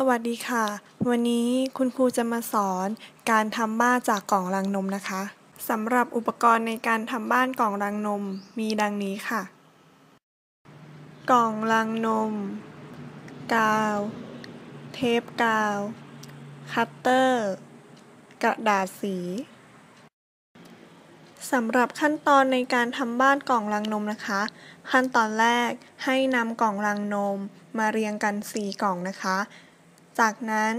สวัสดีค่ะ วันนี้คุณครูจะมาสอนการทำบ้านจากกล่องรังนมนะคะสำหรับอุปกรณ์ในการทำบ้านกล่องรังนมมีดังนี้ค่ะ กล่องรังนม กาว เทปกาว คัตเตอร์ กระดาษสีสำหรับขั้นตอนในการทำบ้านกล่องรังนมนะคะ ขั้นตอนแรกให้นำกล่องรังนมมาเรียงกันสี่กล่องนะคะ จากนั้น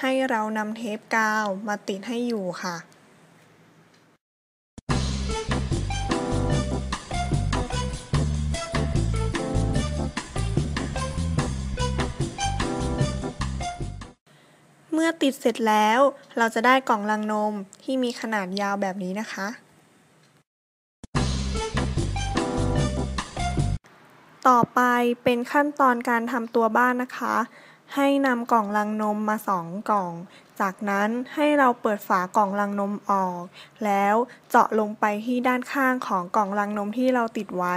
ให้เรานำเทปกาวมาติดให้อยู่ค่ะเมื่อติดเสร็จแล้ว เราจะได้กล่องรังนมที่มีขนาดยาวแบบนี้นะคะ ต่อไปเป็นขั้นตอนการทำตัวบ้านนะคะ ให้นำกล่องลังนมมาสองกล่อง จากนั้นให้เราเปิดฝากล่องลังนมออก แล้วเจาะลงไปที่ด้านข้างของกล่องลังนมที่เราติดไว้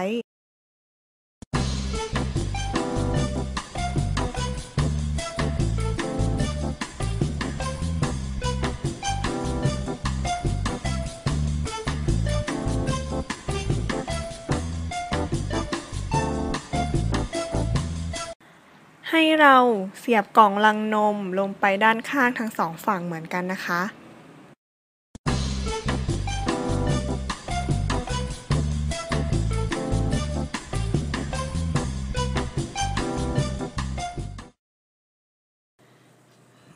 ให้เราเสียบกล่องรังนมลงไปด้านข้างทั้งสองฝั่งเหมือนกันนะคะ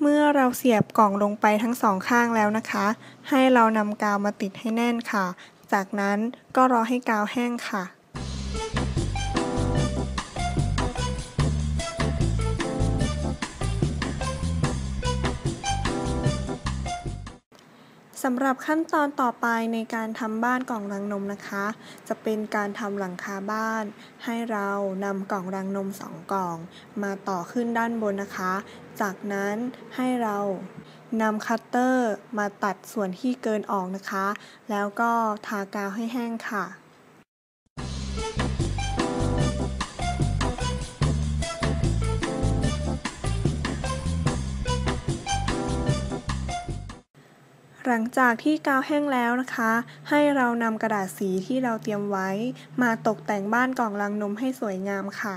เมื่อเราเสียบกล่องลงไปทั้งสองข้างแล้วนะคะ ให้เรานำกาวมาติดให้แน่นค่ะ จากนั้นก็รอให้กาวแห้งค่ะ สำหรับขั้นตอนต่อไปในการทำบ้านกล่องรังนมนะคะ จะเป็นการทำหลังคาบ้าน ให้เรานำกล่องรังนมสองกล่อง มาต่อขึ้นด้านบนนะคะ จากนั้นให้เรานำคัตเตอร์มาตัดส่วนที่เกินออกนะคะ แล้วก็ทากาวให้แห้งค่ะ หลังจากที่กาวแห้งแล้วนะคะ ให้เรานำกระดาษสีที่เราเตรียมไว้ มาตกแต่งบ้านกล่องรังนมให้สวยงามค่ะ